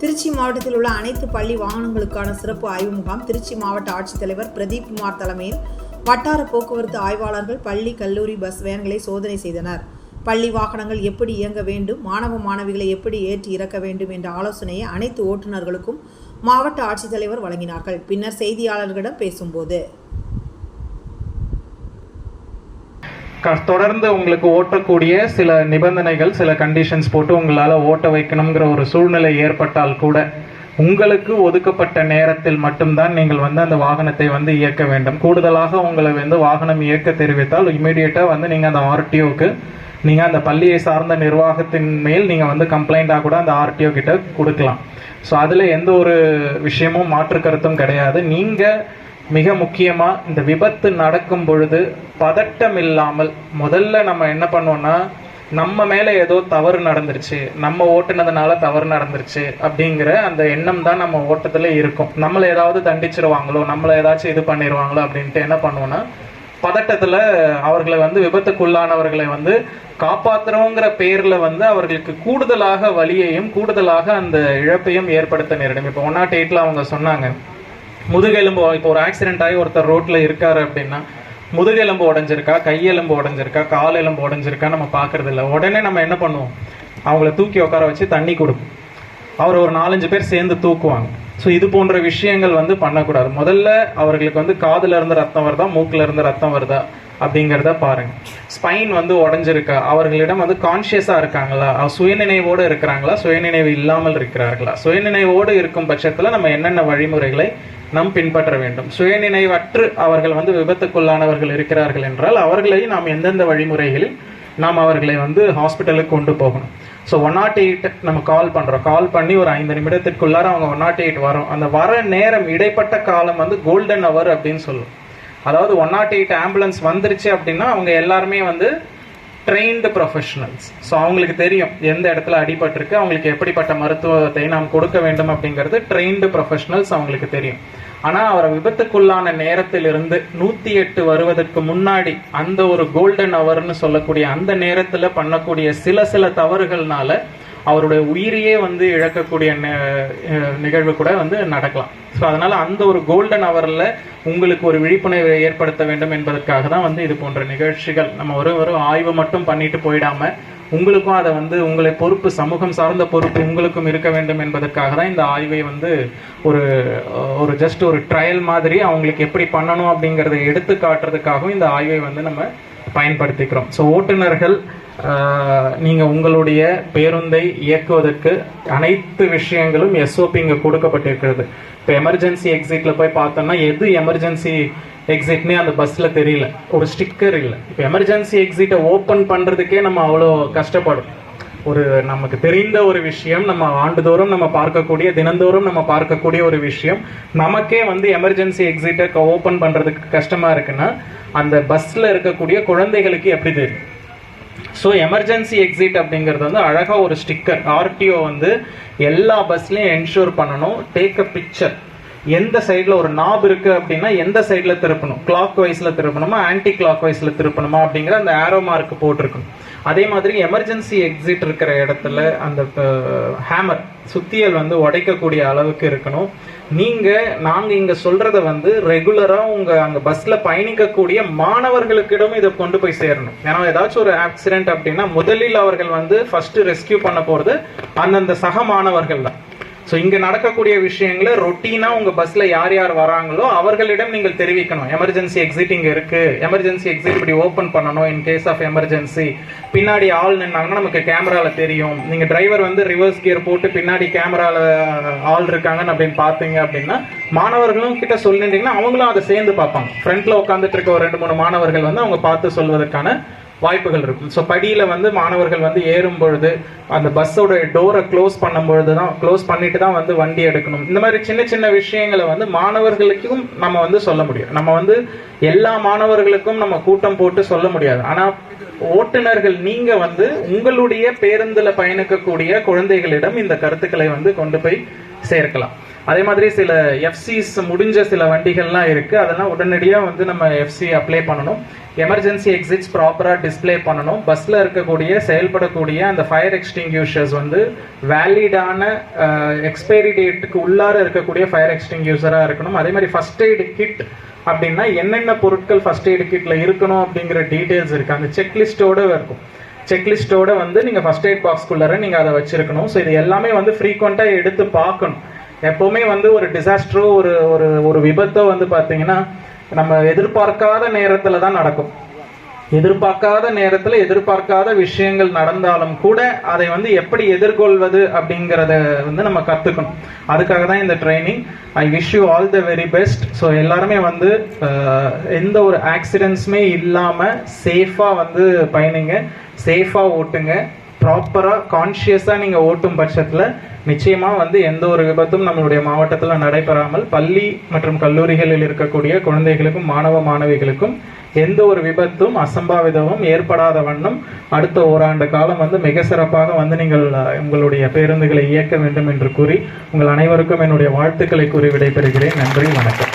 திருச்சி மாவட்டத்தில் உள்ள அனைத்து பள்ளி வாகனங்களுக்கான சிறப்பு ஆய்வு முகாம் திருச்சி மாவட்ட ஆட்சித்தலைவர் பிரதீப் குமார் தலைமையில் வட்டார போக்குவரத்து ஆய்வாளர்கள் பள்ளி கல்லூரி பஸ் வேன்களை சோதனை செய்தனர். பள்ளி வாகனங்கள் எப்படி இயங்க வேண்டும் மாணவ மாணவிகளை எப்படி ஏற்றி இறக்க வேண்டும் என்ற ஆலோசனையை அனைத்து ஓட்டுநர்களுக்கும் மாவட்ட ஆட்சித்தலைவர் வழங்கினார்கள். பின்னர் செய்தியாளர்களிடம் பேசும்போது தொடர்ந்து உங்களுக்கு ஓட்டக்கூடிய சில நிபந்தனைகள் சில கண்டிஷன்ஸ் போட்டு உங்களால் ஓட்ட வைக்கணுங்கிற ஒரு சூழ்நிலை ஏற்பட்டால் கூட உங்களுக்கு ஒதுக்கப்பட்ட நேரத்தில் மட்டும்தான் நீங்கள் வந்து அந்த வாகனத்தை வந்து இயக்க வேண்டும். கூடுதலாக உங்களை வந்து வாகனம் இயக்க தெரிவித்தால் இமீடியட்டாக வந்து நீங்கள் அந்த ஆர்டிஓக்கு நீங்கள் அந்த பள்ளியை சார்ந்த நிர்வாகத்தின் மேல் நீங்கள் வந்து கம்ப்ளைண்ட்டாக கூட அந்த ஆர்டிஓ கிட்ட கொடுக்கலாம். ஸோ அதில் எந்த ஒரு விஷயமும் மாற்று கருத்தும் கிடையாது. நீங்கள் மிக முக்கியமாக இந்த விபத்து நடக்கும் பொழுது பதட்டம் இல்லாமல் முதல்ல நம்ம என்ன பண்ணோன்னா நம்ம மேலே ஏதோ தவறு நடந்துருச்சு நம்ம ஓட்டுனதுனால தவறு நடந்துருச்சு அப்படிங்கிற அந்த எண்ணம் தான் நம்ம ஓட்டத்தில் இருக்கும். நம்மளை ஏதாவது தண்டிச்சிருவாங்களோ நம்மளை ஏதாச்சும் இது பண்ணிடுவாங்களோ அப்படின்ட்டு என்ன பண்ணுவோன்னா பதட்டத்தில் அவர்களை வந்து விபத்துக்குள்ளானவர்களை வந்து காப்பாத்துறோங்கிற பேரில் வந்து அவர்களுக்கு கூடுதலாக வலியையும் கூடுதலாக அந்த இழப்பையும் ஏற்படுத்த நேரிடும். இப்போ ஒன் நாட் எயிட்டில் அவங்க சொன்னாங்க முதுகெலும்பு இப்போ ஒரு ஆக்சிடென்ட் ஆகி ஒருத்தர் ரோட்டில் இருக்காரு அப்படின்னா முதுகெலும்பு உடஞ்சிருக்கா கையெலும்பு உடஞ்சிருக்கா கால் எலும்பு உடஞ்சிருக்கா நம்ம பார்க்கறது இல்லை உடனே நம்ம என்ன பண்ணுவோம்? அவங்கள தூக்கி உட்கார வச்சு தண்ணி கொடுப்போம். அவர் ஒரு நாலஞ்சு பேர் சேர்ந்து தூக்குவாங்க. ஸோ இது போன்ற விஷயங்கள் வந்து பண்ணக்கூடாது. முதல்ல அவர்களுக்கு வந்து காதுல இருந்து ரத்தம் வருதா மூக்குல இருந்து ரத்தம் வருதா அப்படிங்கிறத பாருங்க. ஸ்பைன் வந்து உடஞ்சிருக்கா? அவர்களிடம் வந்து கான்சியஸா இருக்காங்களா? அவ சுயநினைவோடு இருக்கிறாங்களா? சுயநினைவு இல்லாமல் இருக்கிறார்களா? சுயநினைவோடு இருக்கும் பட்சத்தில் நம்ம என்னென்ன வழிமுறைகளை நாம் பின்பற்ற வேண்டும். சுயநினைவற்று அவர்கள் வந்து விபத்துக்குள்ளானவர்கள் இருக்கிறார்கள் என்றால் அவர்களை நாம் எந்தெந்த வழிமுறைகளில் நாம் அவர்களை வந்து ஹாஸ்பிட்டலுக்கு கொண்டு போகணும். ஸோ ஒன் நாட் எயிட் நம்ம கால் பண்ணுறோம் கால் பண்ணி ஒரு ஐந்து நிமிடத்திற்குள்ளார அவங்க ஒன் நாட் எயிட் வரும். அந்த வர நேரம் இடைப்பட்ட காலம் வந்து கோல்டன் அவர் அப்படின்னு சொல்லுவோம். அதாவது ஒன் நாட் எயிட் ஆம்புலன்ஸ் வந்துருச்சு அப்படின்னா அவங்க எல்லாருமே வந்து ட்ரெயின்டு ப்ரொஃபஷனல்ஸ் ஸோ அவங்களுக்கு தெரியும் எந்த இடத்துல அடிபட்டிருக்கு அவங்களுக்கு எப்படிப்பட்ட மருத்துவத்தை நாம் கொடுக்க வேண்டும் அப்படிங்கிறது ட்ரெயின்டு ப்ரொஃபஷனல்ஸ் அவங்களுக்கு தெரியும். ஆனால் அவரை விபத்துக்குள்ளான நேரத்திலிருந்து நூற்றி எட்டு வருவதற்கு முன்னாடி அந்த ஒரு கோல்டன் அவர்னு சொல்லக்கூடிய அந்த நேரத்தில் பண்ணக்கூடிய சில சில தவறுகள்னால அவருடைய உயிரையே வந்து இழக்கக்கூடிய நிகழ்வு கூட வந்து நடக்கலாம். ஸோ அதனால் அந்த ஒரு கோல்டன் அவரில் உங்களுக்கு ஒரு விழிப்புணர்வை ஏற்படுத்த வேண்டும் என்பதற்காக தான் வந்து இது போன்ற நிகழ்ச்சிகள் நம்ம ஒரு ஒரு ஆய்வு மட்டும் பண்ணிட்டு போயிடாம உங்களுக்கும் அதை வந்து உங்களை பொறுப்பு சமூகம் சார்ந்த பொறுப்பு உங்களுக்கும் இருக்க வேண்டும் என்பதற்காக தான் இந்த ஆய்வை வந்து ஒரு ஒரு ஜஸ்ட் ஒரு ட்ரையல் மாதிரி அவங்களுக்கு எப்படி பண்ணணும் அப்படிங்கிறத எடுத்து காட்டுறதுக்காகவும் இந்த ஆய்வை வந்து நம்ம பயன்படுத்திக்கிறோம். ஸோ ஓட்டுநர்கள் நீங்கள் உங்களுடைய பேருந்தை இயக்குவதற்கு அனைத்து விஷயங்களும் எஸ்ஓபி இங்கே கொடுக்கப்பட்டிருக்கிறது. இப்போ எமர்ஜென்சி எக்ஸிட்ல போய் பார்த்தோம்னா எது எமர்ஜென்சி எக்ஸிட்னே அந்த பஸ்ஸில் தெரியல. ஒரு ஸ்டிக்கர் இல்லை. இப்போ எமர்ஜென்சி எக்ஸிட்டை ஓப்பன் பண்ணுறதுக்கே நம்ம அவ்வளோ கஷ்டப்படும். ஒரு நமக்கு தெரிந்த ஒரு விஷயம் நம்ம ஆண்டுதோறும் நம்ம பார்க்கக்கூடிய தினந்தோறும் நம்ம பார்க்கக்கூடிய ஒரு விஷயம். நமக்கே வந்து எமர்ஜென்சி எக்ஸிட்டை ஓப்பன் பண்ணுறதுக்கு கஷ்டமாக இருக்குன்னா அந்த பஸ்ஸில் இருக்கக்கூடிய குழந்தைகளுக்கு எப்படி தெரியும்? ஸோ எமர்ஜென்சி எக்ஸிட் அப்படிங்கிறது வந்து அழகாக ஒரு ஸ்டிக்கர் ஆர்டிஓ வந்து எல்லா பஸ்லேயும் என்ஷூர் பண்ணணும். டேக் அ பிக்சர் எந்த சைடில் ஒரு நாப் இருக்குது அப்படின்னா எந்த சைடில் திருப்பணும்? கிளாக் வைஸில் திருப்பணுமா? ஆன்டி கிளாக் வைஸில் திருப்பணுமா? அப்படிங்கிற அந்த ஆரோ மார்க் போட்டிருக்கணும் அதே மாதிரி எமர்ஜென்சி எக்ஸிட் இருக்கிற இடத்துல அந்த ஹேமர் சுத்தியல் வந்து உடைக்கக்கூடிய அளவுக்கு இருக்கணும். நீங்கள் நாங்கள் இங்கே சொல்கிறத வந்து ரெகுலராக உங்கள் அங்கே பஸ்ஸில் பயணிக்கக்கூடிய மாணவர்களுக்கிடம் இதை கொண்டு போய் சேரணும். ஏன்னா ஏதாச்சும் ஒரு ஆக்சிடென்ட் அப்படின்னா முதலில் அவர்கள் வந்து ஃபஸ்ட்டு ரெஸ்கியூ பண்ண போகிறது அந்தந்த சக மாணவர்கள் தான். ஸோ இங்கே நடக்கக்கூடிய விஷயங்களை ரொட்டீனா உங்க பஸ்ல யார் யார் வராங்களோ அவர்களிடம் நீங்கள் தெரிவிக்கணும். எமர்ஜென்சி எக்ஸிட் இங்க இருக்கு. எமர்ஜென்சி எக்ஸிட் இப்படி ஓப்பன் பண்ணணும் இன் கேஸ் ஆஃப் எமர்ஜென்சி பின்னாடி ஆள் நின்னாங்கன்னா நமக்கு கேமரால தெரியும். நீங்க டிரைவர் வந்து ரிவர்ஸ் கியர் போட்டு பின்னாடி கேமரால ஆள் இருக்காங்கன்னு அப்படின்னு பார்த்தீங்க அப்படின்னா மாணவர்களும் கிட்ட சொல்லிட்டீங்கன்னா அவங்களும் அதை சேர்ந்து பார்ப்பாங்க. ஃப்ரண்ட்ல உட்காந்துட்டு இருக்க ஒரு ரெண்டு மூணு மாணவர்கள் வந்து அவங்க பார்த்து சொல்வதற்கான வாய்ப்புகள் இருக்கும். ஸோ படியில் வந்து மாணவர்கள் வந்து ஏறும் பொழுது அந்த பஸ்ஸோட டோரை க்ளோஸ் பண்ணும் பொழுது தான் க்ளோஸ் பண்ணிட்டு தான் வந்து வண்டி எடுக்கணும். இந்த மாதிரி சின்ன சின்ன விஷயங்களை வந்து மாணவர்களுக்கும் நம்ம வந்து சொல்ல முடியும். நம்ம வந்து எல்லா மாணவர்களுக்கும் நம்ம கூட்டம் போட்டு சொல்ல முடியாது. ஆனால் ஓட்டுநர்கள் நீங்க வந்து உங்களுடைய பேருந்துல பயணிக்கக்கூடிய குழந்தைகளிடம் இந்த கருத்துக்களை வந்து கொண்டு போய் சேர்க்கலாம். அதே மாதிரி சில எஃப்சிஸ் முடிஞ்ச சில வண்டிகள்லாம் இருக்குது அதெல்லாம் உடனடியாக வந்து நம்ம எஃப்சி அப்ளை பண்ணணும். எமர்ஜென்சி எக்ஸிட்ஸ் ப்ராப்பராக டிஸ்ப்ளே பண்ணணும். பஸ்ஸில் இருக்கக்கூடிய செயல்படக்கூடிய அந்த ஃபயர் எக்ஸ்டிங்யூஷர்ஸ் வந்து வேலிடான எக்ஸ்பைரி டேட்டுக்கு உள்ளார இருக்கக்கூடிய ஃபயர் எக்ஸ்டிங்யூஷராக இருக்கணும். அதே மாதிரி ஃபர்ஸ்ட் எய்டு கிட் அப்படின்னா என்னென்ன பொருட்கள் ஃபர்ஸ்ட் எய்டு கிட்டில் இருக்கணும் அப்படிங்கிற டீட்டெயில்ஸ் இருக்குது அந்த செக்லிஸ்டோட இருக்கும். செக்லிஸ்டோட வந்து நீங்கள் ஃபர்ஸ்ட் எய்ட் பாக்ஸ்குள்ளார நீங்கள் அதை வச்சுருக்கணும். ஸோ இது எல்லாமே வந்து ஃப்ரீக்வெண்ட்டாக எடுத்து பார்க்கணும். எப்போவுமே வந்து ஒரு டிசாஸ்டரோ ஒரு ஒரு ஒரு விபத்தோ வந்து பார்த்தீங்கன்னா நம்ம எதிர்பார்க்காத நேரத்தில் தான் நடக்கும். எதிர்பார்க்காத நேரத்தில் எதிர்பார்க்காத விஷயங்கள் நடந்தாலும் கூட அதை வந்து எப்படி எதிர்கொள்வது அப்படிங்கிறத வந்து நம்ம கற்றுக்கணும் அதுக்காக தான் இந்த training I wish you all the very best so எல்லாருமே வந்து எந்த ஒரு ஆக்சிடென்ட்ஸுமே இல்லாமல் சேஃபாக வந்து பயணிங்க. சேஃபாக ஓட்டுங்க. ப்ராப்பராக கான்ஷியஸாக நீங்கள் ஓட்டும் பட்சத்தில் நிச்சயமாக வந்து எந்த ஒரு விபத்தும் நம்மளுடைய மாவட்டத்தில் நடைபெறாமல் பள்ளி மற்றும் கல்லூரிகளில் இருக்கக்கூடிய குழந்தைகளுக்கும் மாணவ மாணவிகளுக்கும் எந்த ஒரு விபத்தும் அசம்பாவிதமும் ஏற்படாத வண்ணம் அடுத்த ஓராண்டு காலம் வந்து மிக சிறப்பாக வந்து நீங்கள் உங்களுடைய பேருந்துகளை இயக்க வேண்டும் என்று கூறி உங்கள் அனைவருக்கும் என்னுடைய வாழ்த்துக்களை கூறி விடைபெறுகிறேன். நன்றி வணக்கம்.